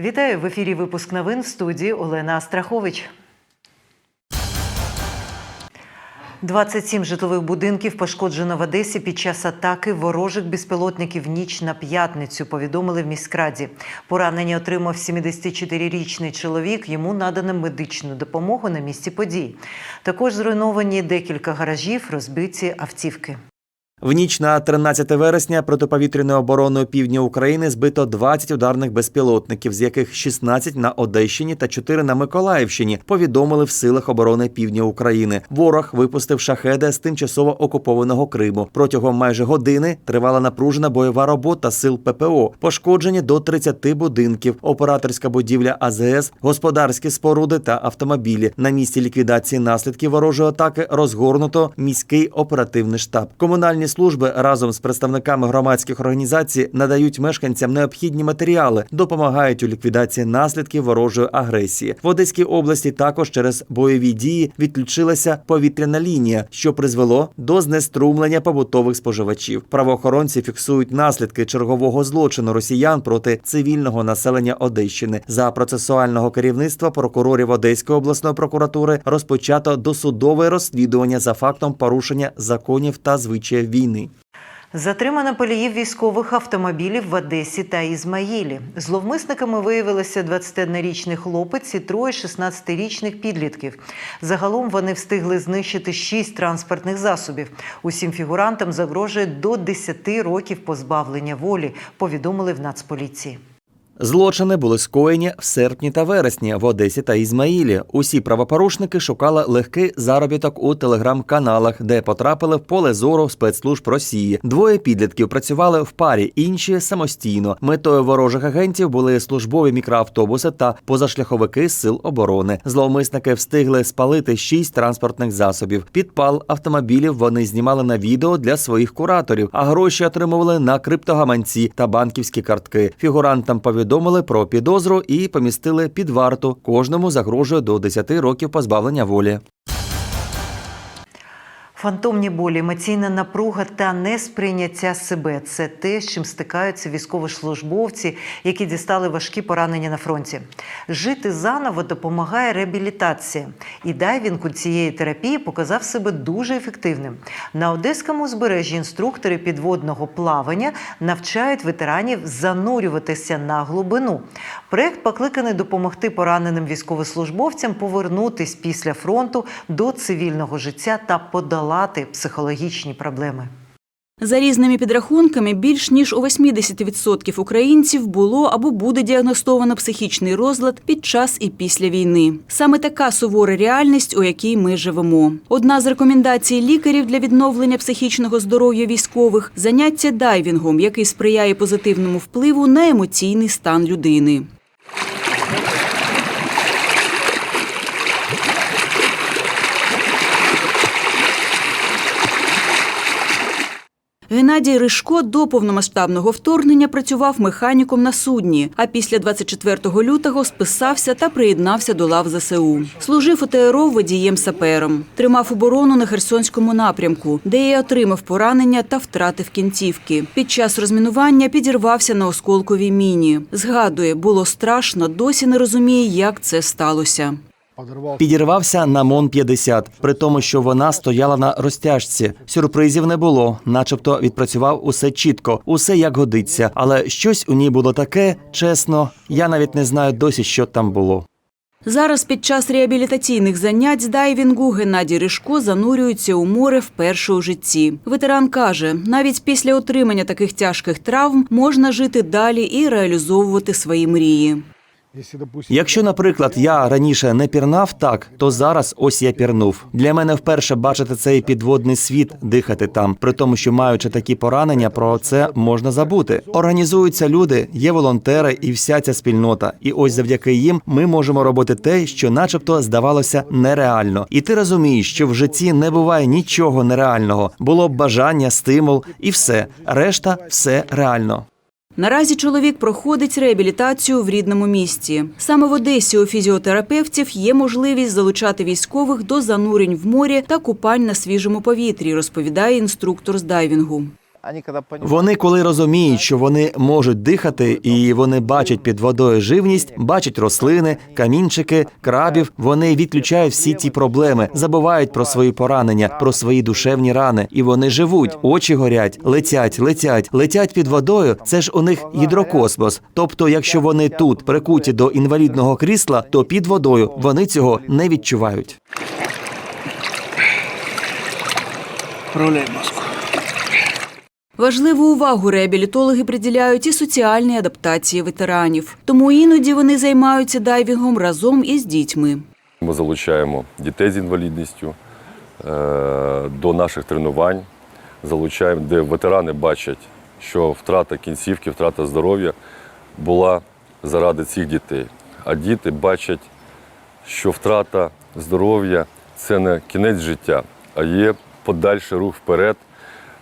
Вітаю в ефірі. Випуск новин в студії Олена Астрахович. 27 житлових будинків пошкоджено в Одесі під час атаки ворожих безпілотників ніч на п'ятницю. Повідомили в міськраді. Поранення отримав 74-річний чоловік. Йому надано медичну допомогу на місці подій. Також зруйновані декілька гаражів, розбиті автівки. В ніч на 13 вересня протиповітряною обороною півдня України збито 20 ударних безпілотників, з яких 16 на Одещині та 4 на Миколаївщині. Повідомили в силах оборони півдня України. Ворог випустив шахеди з тимчасово окупованого Криму. Протягом майже години тривала напружена бойова робота сил ППО. Пошкоджені до 30 будинків, операторська будівля АЗС, господарські споруди та автомобілі. На місці ліквідації наслідків ворожої атаки розгорнуто міський оперативний штаб. Комунальні служби разом з представниками громадських організацій надають мешканцям необхідні матеріали, допомагають у ліквідації наслідків ворожої агресії. В Одеській області також через бойові дії відключилася повітряна лінія, що призвело до знеструмлення побутових споживачів. Правоохоронці фіксують наслідки чергового злочину росіян проти цивільного населення Одещини. За процесуального керівництва прокурорів Одеської обласної прокуратури розпочато досудове розслідування за фактом порушення законів та звичаїв війни. Затримано поліїв військових автомобілів в Одесі та Ізмаїлі. Зловмисниками виявилися 21-річний хлопець і троє 16-річних підлітків. Загалом вони встигли знищити 6 транспортних засобів. Усім фігурантам загрожує до 10 років позбавлення волі, повідомили в Нацполіції. Злочини були скоєні в серпні та вересні в Одесі та Ізмаїлі. Усі правопорушники шукали легкий заробіток у телеграм-каналах, де потрапили в поле зору спецслужб Росії. Двоє підлітків працювали в парі, інші самостійно. Метою ворожих агентів були службові мікроавтобуси та позашляховики сил оборони. Зловмисники встигли спалити шість транспортних засобів. Підпал автомобілів вони знімали на відео для своїх кураторів, а гроші отримували на криптогаманці та банківські картки. Фігурантам повідомили про підозру і помістили під варту. Кожному загрожує до 10 років позбавлення волі. Фантомні болі, емоційна напруга та несприйняття себе це те, з чим стикаються військовослужбовці, які дістали важкі поранення на фронті. Жити заново допомагає реабілітація. І дайвінг у цієї терапії показав себе дуже ефективним. На одеському узбережжі інструктори підводного плавання навчають ветеранів занурюватися на глибину. Проект покликаний допомогти пораненим військовослужбовцям повернутись після фронту до цивільного життя та подолати психологічні проблеми. За різними підрахунками, більш ніж у 80% українців було або буде діагностовано психічний розлад під час і після війни. Саме така сувора реальність, у якій ми живемо. Одна з рекомендацій лікарів для відновлення психічного здоров'я військових заняття дайвінгом, який сприяє позитивному впливу на емоційний стан людини. Геннадій Ришко до повномасштабного вторгнення працював механіком на судні, а після 24 лютого списався та приєднався до лав ЗСУ. Служив у ТРО водієм-сапером. Тримав оборону на Херсонському напрямку, де і отримав поранення та втратив кінцівки. Під час розмінування підірвався на осколковій міні. Згадує, було страшно, досі не розуміє, як це сталося. Підірвався на Мон 50 при тому, що вона стояла на розтяжці. Сюрпризів не було, начебто відпрацював усе чітко, усе як годиться. Але щось у ній було таке, чесно, я навіть не знаю досі, що там було. Зараз під час реабілітаційних занять з дайвінгу Геннадій Ришко занурюється у море вперше у житті. Ветеран каже, навіть після отримання таких тяжких травм можна жити далі і реалізовувати свої мрії. Якщо, наприклад, я раніше не пірнав так, то зараз ось я пірнув. Для мене вперше бачити цей підводний світ, дихати там, при тому, що маючи такі поранення, про це можна забути. Організуються люди, є волонтери і вся ця спільнота. І ось завдяки їм ми можемо робити те, що, начебто, здавалося нереально. І ти розумієш, що в житті не буває нічого нереального. Було б бажання, стимул і все. Решта все реально. Наразі чоловік проходить реабілітацію в рідному місті. Саме в Одесі у фізіотерапевтів є можливість залучати військових до занурень в морі та купань на свіжому повітрі, розповідає інструктор з дайвінгу. Они Вони, коли розуміють, що вони можуть дихати, і вони бачать під водою живність, бачать рослини, камінчики, крабів. Вони відключають всі ці проблеми, забувають про свої поранення, про свої душевні рани, і вони живуть. Очі горять, летять, летять, летять під водою. Це ж у них гідрокосмос. Тобто, якщо вони тут прикуті до інвалідного крісла, то під водою вони цього не відчувають. Важливу увагу реабілітологи приділяють і соціальній адаптації ветеранів. Тому іноді вони займаються дайвінгом разом із дітьми. Ми залучаємо дітей з інвалідністю е, до наших тренувань, залучаємо, де ветерани бачать, що втрата кінцівки, втрата здоров'я була заради цих дітей. А діти бачать, що втрата здоров'я це не кінець життя, а є подальший рух вперед,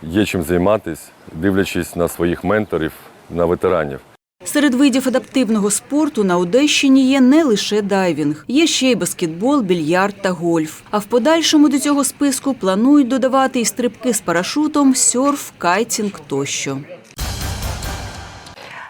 є чим займатися, дивлячись на своїх менторів, на ветеранів. Серед видів адаптивного спорту на Одещині є не лише дайвінг, є ще й баскетбол, більярд та гольф. А в подальшому до цього списку планують додавати і стрибки з парашутом, сьорф, кайтінг тощо.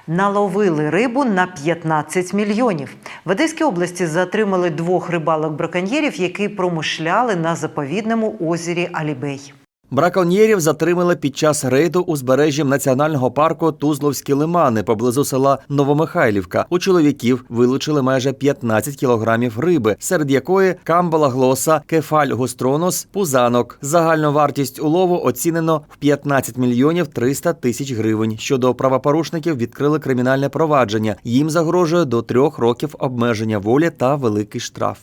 Наловили рибу на 15 мільйонів. В Одеській області затримали двох рибалок-браконьєрів, які промишляли на заповідному озері Алібей. Браконьєрів затримали під час рейду узбережжям національного парку Тузловські лимани поблизу села Новомихайлівка. У чоловіків вилучили майже 15 кілограмів риби, серед якої камбала глоса, кефаль гостронос, пузанок. Загальну вартість улову оцінено в 15 мільйонів 300 тисяч гривень. Щодо правопорушників відкрили кримінальне провадження. Їм загрожує до трьох років обмеження волі та великий штраф.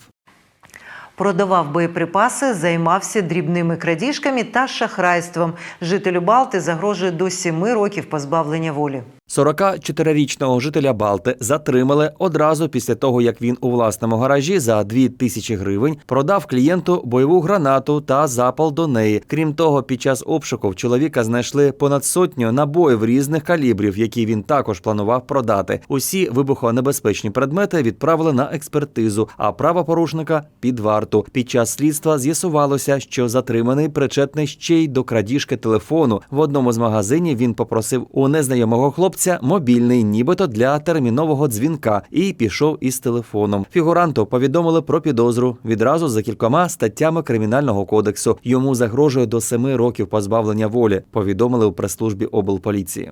Продавав боєприпаси, займався дрібними крадіжками та шахрайством. Жителю Балти загрожує до сіми років позбавлення волі. 44-річного жителя Балти затримали одразу після того, як він у власному гаражі за 2 тисячі гривень продав клієнту бойову гранату та запал до неї. Крім того, під час обшуку в чоловіка знайшли понад сотню набоїв різних калібрів, які він також планував продати. Усі вибухонебезпечні предмети відправили на експертизу, а правопорушника під варту. Під час слідства з'ясувалося, що затриманий причетний ще й до крадіжки телефону. В одному з магазинів він попросив у незнайомого хлопця мобільний, нібито для термінового дзвінка, і пішов із телефоном. Фігуранту повідомили про підозру відразу за кількома статтями кримінального кодексу. Йому загрожує до семи років позбавлення волі. Повідомили у прес-службі облполіції.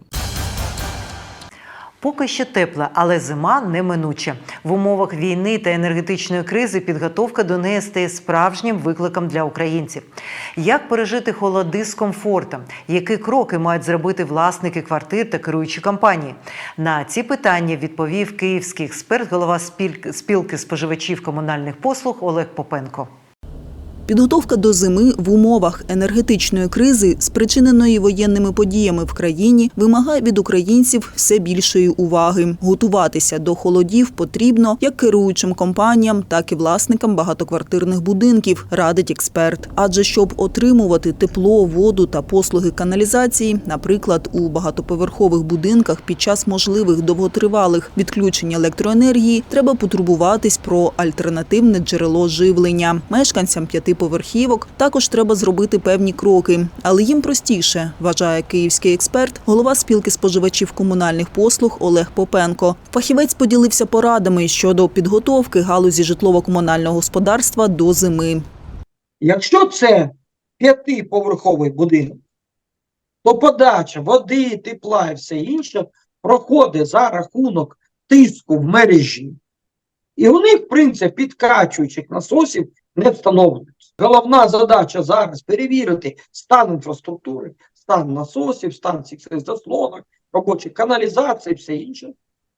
Поки що тепла, але зима неминуча. В умовах війни та енергетичної кризи підготовка до неї стає справжнім викликом для українців. Як пережити холоди з комфортом? Які кроки мають зробити власники квартир та керуючі компанії? На ці питання відповів київський експерт, голова спілки споживачів комунальних послуг Олег Попенко. Підготовка до зими в умовах енергетичної кризи, спричиненої воєнними подіями в країні, вимагає від українців все більшої уваги. Готуватися до холодів потрібно як керуючим компаніям, так і власникам багатоквартирних будинків, радить експерт. Адже щоб отримувати тепло, воду та послуги каналізації, наприклад, у багатоповерхових будинках під час можливих довготривалих відключень електроенергії, треба потурбуватись про альтернативне джерело живлення. Мешканцям п'ятиповерхівок також треба зробити певні кроки, але їм простіше, вважає київський експерт, голова спілки споживачів комунальних послуг Олег Попенко. Фахівець поділився порадами щодо підготовки галузі житлово-комунального господарства до зими. Якщо це п'ятиповерховий будинок, то подача води, тепла і все інше проходить за рахунок тиску в мережі. І у них, в принципі, підкачуючих насосів не встановлюється. Головна задача зараз перевірити стан інфраструктури, стан насосів, стан цих заслонок, робочих каналізацій, все інше.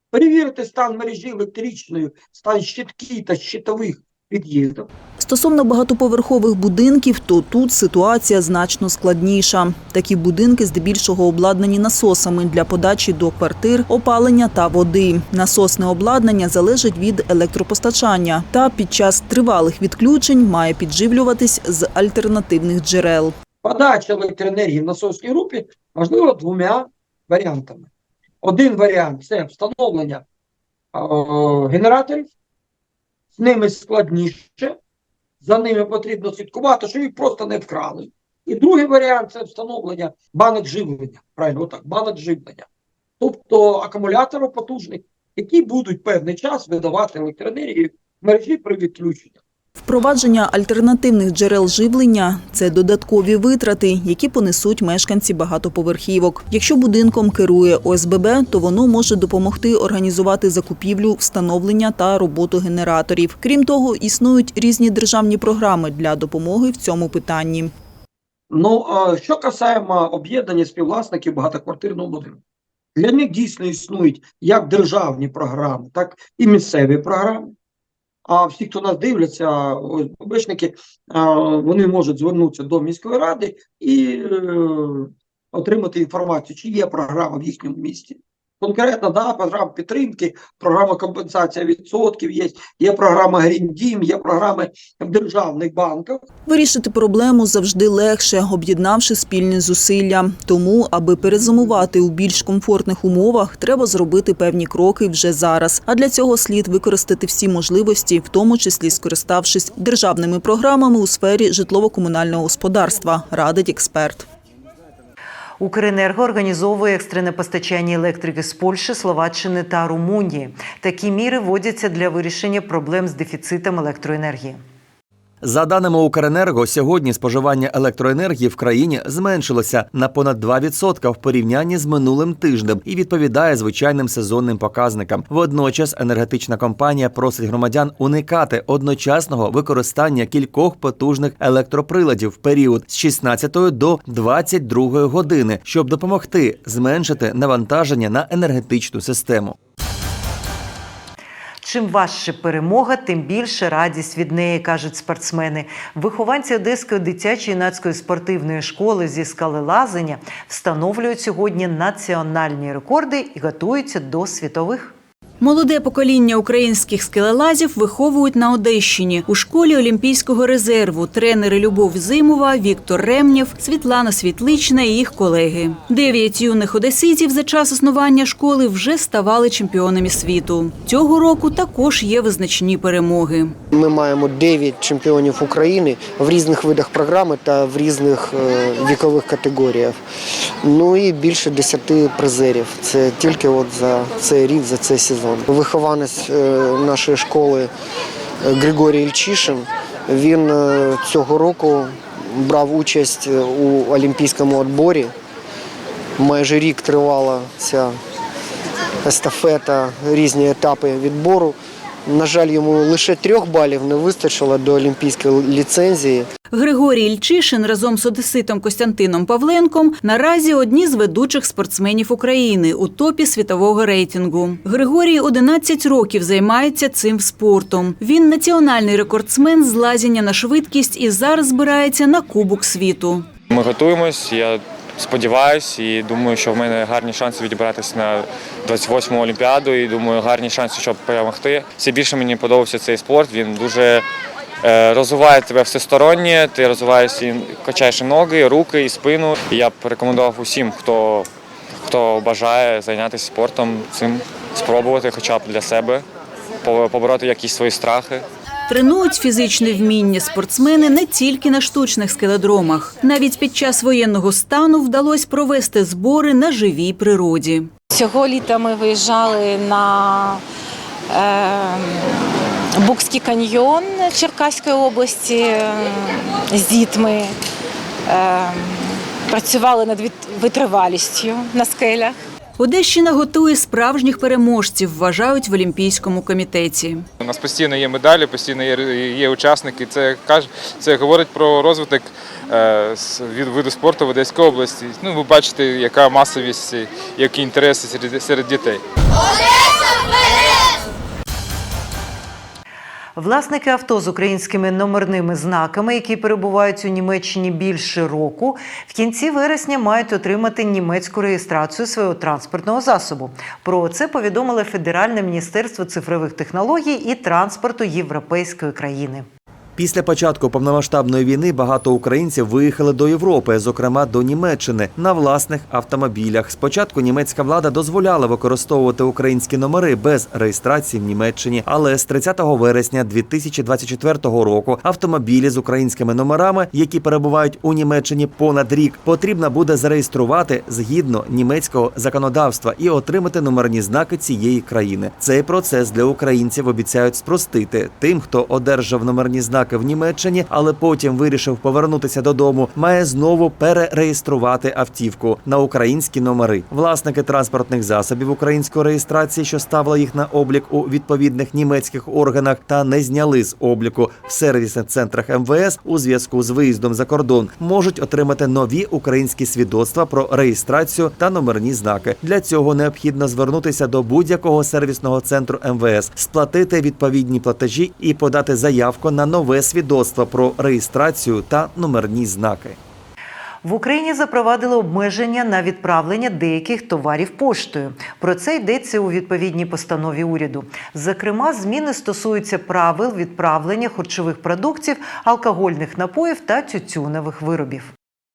Перевірити стан мережі електричної, стан щитки та щитових під'їздів. Стосовно багатоповерхових будинків, то тут ситуація значно складніша. Такі будинки здебільшого обладнані насосами для подачі до квартир, опалення та води. Насосне обладнання залежить від електропостачання та під час тривалих відключень має підживлюватись з альтернативних джерел. Подача електроенергії в насосній групі можливо двома варіантами. Один варіант це встановлення генераторів, з ними складніше, за ними потрібно слідкувати, щоб їх просто не вкрали. І другий варіант це встановлення банок живлення. Правильно, отак, банок живлення. Тобто акумулятори потужних, які будуть певний час видавати електроенергію в мережі при відключенні. Впровадження альтернативних джерел живлення це додаткові витрати, які понесуть мешканці багатоповерхівок. Якщо будинком керує ОСББ, то воно може допомогти організувати закупівлю, встановлення та роботу генераторів. Крім того, існують різні державні програми для допомоги в цьому питанні. Ну, що касаємо об'єднання співвласників багатоквартирного будинку, для них дійсно існують як державні програми, так і місцеві програми. А всі, хто нас дивляться, ось а, вони можуть звернутися до міської ради і е, отримати інформацію, чи є програма в їхньому місті. Конкретно, да, програма підтримки, програма компенсація відсотків є, є програма Green є програми державних банках. Вирішити проблему завжди легше, об'єднавши спільні зусилля. Тому, аби перезимувати у більш комфортних умовах, треба зробити певні кроки вже зараз. А для цього слід використати всі можливості, в тому числі скориставшись державними програмами у сфері житлово-комунального господарства, радить експерт. Укренерго організовує екстрене постачання електрики з Польщі, Словаччини та Румунії. Такі міри вводяться для вирішення проблем з дефіцитом електроенергії. За даними Укренерго, сьогодні споживання електроенергії в країні зменшилося на понад 2% в порівнянні з минулим тижнем і відповідає звичайним сезонним показникам. Водночас енергетична компанія просить громадян уникати одночасного використання кількох потужних електроприладів в період з 16 до 22 години, щоб допомогти зменшити навантаження на енергетичну систему. Чим важче перемога, тим більше радість від неї, кажуть спортсмени. Вихованці Одеської дитячої юнацької спортивної школи зі скалелазення встановлюють сьогодні національні рекорди і готуються до світових. Молоде покоління українських скелелазів виховують на Одещині у школі Олімпійського резерву тренери Любов Зимова, Віктор Ремнєв, Світлана Світлична і їх колеги. Дев'ять юних одеситів за час існування школи вже ставали чемпіонами світу. Цього року також є визначні перемоги. Ми маємо 9 чемпіонів України в різних видах програми та в різних е, вікових категоріях. Ну і більше 10 призерів. Це тільки от за цей рік, за цей сезон. Вихованець е, нашої школи е, Григорій Ільчишин. Він е, цього року брав участь у олімпійському відборі. Майже рік тривала ця естафета, різні етапи відбору. На жаль, йому лише трьох балів не вистачило до олімпійської ліцензії. Григорій Ільчишин разом з одеситом Костянтином Павленком наразі одні з ведучих спортсменів України у топі світового рейтингу. Григорій 11 років займається цим спортом. Він національний рекордсмен з лазіння на швидкість і зараз збирається на Кубок світу. Ми готуємось. Я сподіваюся і думаю, що в мене гарні шанси відібратися на 28-му Олімпіаду. І думаю, гарні шанси, щоб перемогти. Все більше мені подобався цей спорт. Він дуже е, розвиває тебе всестороннє, ти розвиваєшся, і качаєш і ноги, руки, і спину. І я б порекомендував усім, хто, хто бажає зайнятися спортом, цим спробувати хоча б для себе, по- побороти якісь свої страхи. Тренують фізичне вміння спортсмени не тільки на штучних скеледромах. Навіть під час воєнного стану вдалося провести збори на живій природі. Цього літа ми виїжджали на е, Букський каньйон Черкаської області е, з дітьми. Е, працювали над витривалістю на скелях. Одещина готує справжніх переможців, вважають в Олімпійському комітеті. У нас постійно є медалі, постійно є, є учасники. Це каже, це говорить про розвиток е, від виду спорту в Одеській області. Ну, ви бачите, яка масовість, які інтереси серед, серед дітей. Власники авто з українськими номерними знаками, які перебувають у Німеччині більше року, в кінці вересня мають отримати німецьку реєстрацію свого транспортного засобу. Про це повідомили Федеральне міністерство цифрових технологій і транспорту Європейської країни. Після початку повномасштабної війни багато українців виїхали до Європи, зокрема до Німеччини, на власних автомобілях. Спочатку німецька влада дозволяла використовувати українські номери без реєстрації в Німеччині, але з 30 вересня 2024 року автомобілі з українськими номерами, які перебувають у Німеччині понад рік, потрібно буде зареєструвати згідно німецького законодавства і отримати номерні знаки цієї країни. Цей процес для українців обіцяють спростити тим, хто одержав номерні знаки в Німеччині, але потім вирішив повернутися додому, має знову перереєструвати автівку на українські номери. Власники транспортних засобів української реєстрації, що ставили їх на облік у відповідних німецьких органах, та не зняли з обліку в сервісних центрах МВС у зв'язку з виїздом за кордон, можуть отримати нові українські свідоцтва про реєстрацію та номерні знаки. Для цього необхідно звернутися до будь-якого сервісного центру МВС, сплатити відповідні платежі і подати заявку на нове свідоцтво про реєстрацію та номерні знаки. В Україні запровадили обмеження на відправлення деяких товарів поштою. Про це йдеться у відповідній постанові уряду. Зокрема, зміни стосуються правил відправлення харчових продуктів, алкогольних напоїв та тютюнових виробів.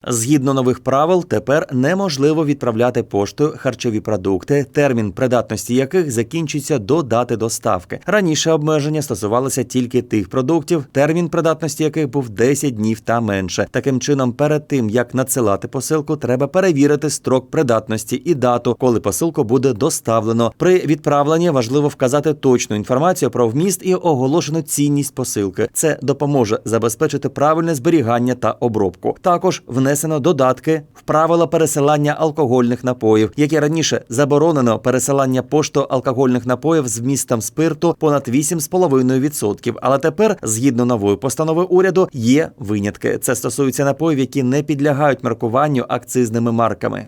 Згідно нових правил, тепер неможливо відправляти поштою харчові продукти, термін придатності яких закінчується до дати доставки. Раніше обмеження стосувалося тільки тих продуктів, термін придатності яких був 10 днів та менше. Таким чином, перед тим як надсилати посилку, треба перевірити строк придатності і дату, коли посилку буде доставлено. При відправленні важливо вказати точну інформацію про вміст і оголошену цінність посилки. Це допоможе забезпечити правильне зберігання та обробку. Також внесено додатки в правила пересилання алкогольних напоїв, як і раніше заборонено пересилання пошту алкогольних напоїв з вмістом спирту понад 8,5%. Але тепер, згідно нової постанови уряду, є винятки. Це стосується напоїв, які не підлягають маркуванню акцизними марками.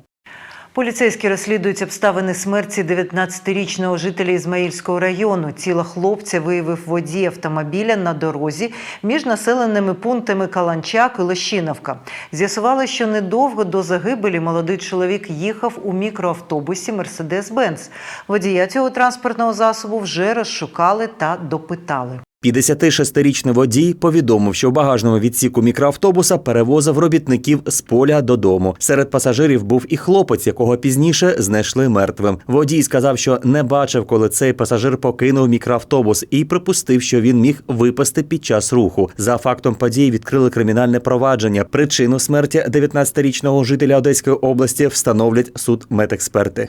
Поліцейські розслідують обставини смерті 19-річного жителя Ізмаїльського району. Тіло хлопця виявив водій автомобіля на дорозі між населеними пунктами Каланчак і Лощиновка. З'ясували, що недовго до загибелі молодий чоловік їхав у мікроавтобусі Мерседес-Бенц. Водія цього транспортного засобу вже розшукали та допитали. 56-річний водій повідомив, що в багажному відсіку мікроавтобуса перевозив робітників з поля додому. Серед пасажирів був і хлопець, якого пізніше знайшли мертвим. Водій сказав, що не бачив, коли цей пасажир покинув мікроавтобус, і припустив, що він міг випасти під час руху. За фактом події відкрили кримінальне провадження. Причину смерті 19-річного жителя Одеської області встановлять суд медексперти.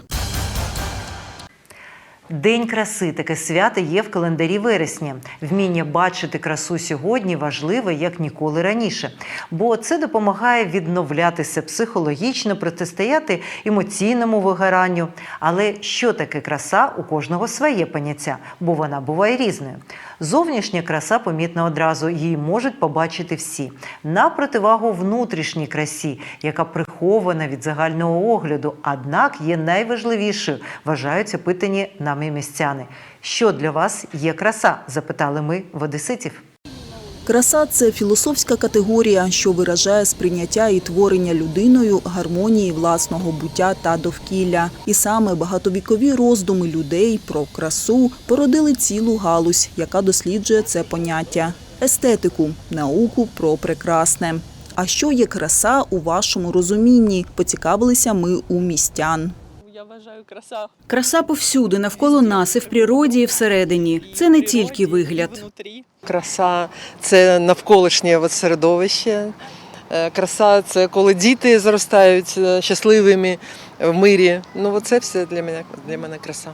День краси таке свято є в календарі вересня. Вміння бачити красу сьогодні важливе як ніколи раніше, бо це допомагає відновлятися психологічно, протистояти емоційному вигоранню. Але що таке краса? У кожного своє поняття, бо вона буває різною. Зовнішня краса помітна одразу, її можуть побачити всі. На противагу внутрішній красі, яка прихована від загального огляду, однак є найважливішою, вважаються питані нами містяни. Що для вас є краса? запитали ми в одеситів. Краса це філософська категорія, що виражає сприйняття і творення людиною гармонії власного буття та довкілля. І саме багатовікові роздуми людей про красу породили цілу галузь, яка досліджує це поняття естетику, науку про прекрасне. А що є краса у вашому розумінні? Поцікавилися ми у містян. Я вважаю краса Краса повсюди, навколо нас, і в природі, і всередині. Це не тільки вигляд. Краса це навколишнє середовище. Е, Краса це коли діти зростають е, щасливими в мирі. Ну, це все для мене для мене краса.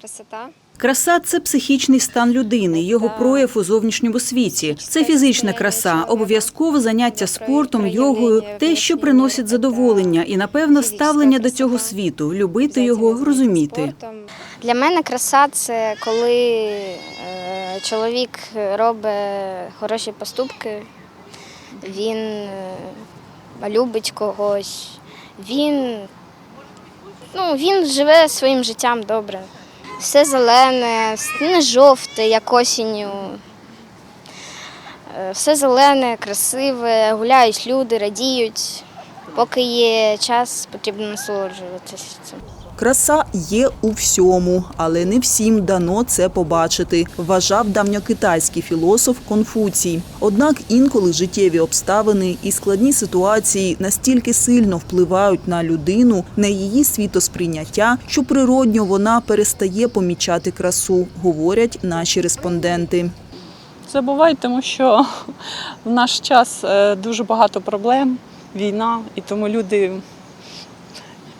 Красота. Краса це психічний стан людини, його прояв у зовнішньому світі. Це фізична краса, обов'язкове заняття спортом, йогою, те, що приносить задоволення, і напевно ставлення до цього світу, любити його, розуміти. Для мене краса це коли е, чоловік робить хороші поступки, він е, любить когось, він, ну, він живе своїм життям добре. Все зелене, не жовте, як осінню. Е, Все зелене, красиве, гуляють люди, радіють. поки є час, потрібно насолоджуватися цим. Краса є у всьому, але не всім дано це побачити, вважав давньокитайський філософ Конфуцій. Однак інколи життєві обставини і складні ситуації настільки сильно впливають на людину, на її світосприйняття, що природньо вона перестає помічати красу, говорять наші респонденти. Буває, тому що в наш час е, дуже багато проблем, війна, і тому люди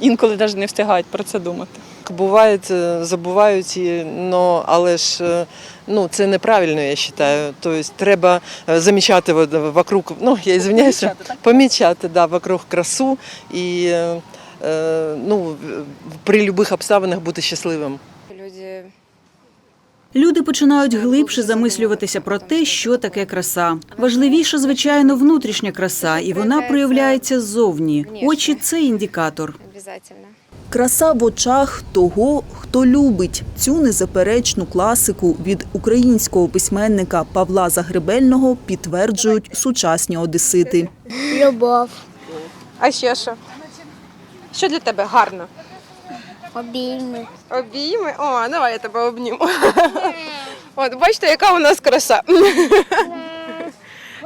інколи навіть не встигають про це думати. Буває, е, забувають, но, але ж е, ну, це неправильно, я вважаю. Тобто треба е, замічати вокруг, ну, я извиняюся, помічати, да, вокруг красу і ну, при будь-яких обставинах бути щасливим. Люди Люди починають глибше замислюватися про те, що таке краса. Важливіше, звичайно, внутрішня краса, і вона проявляється ззовні. Очі це індикатор. Обов'язково. Краса в очах того, хто любить цю незаперечну класику від українського письменника Павла Загребельного підтверджують сучасні одесити. Любов, А ще що? Що для тебе гарно? обійми. Обійми? О, давай я тебе обніму. От бачите, яка у нас краса.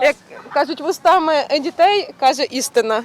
Як кажуть вустами дітей, каже істина.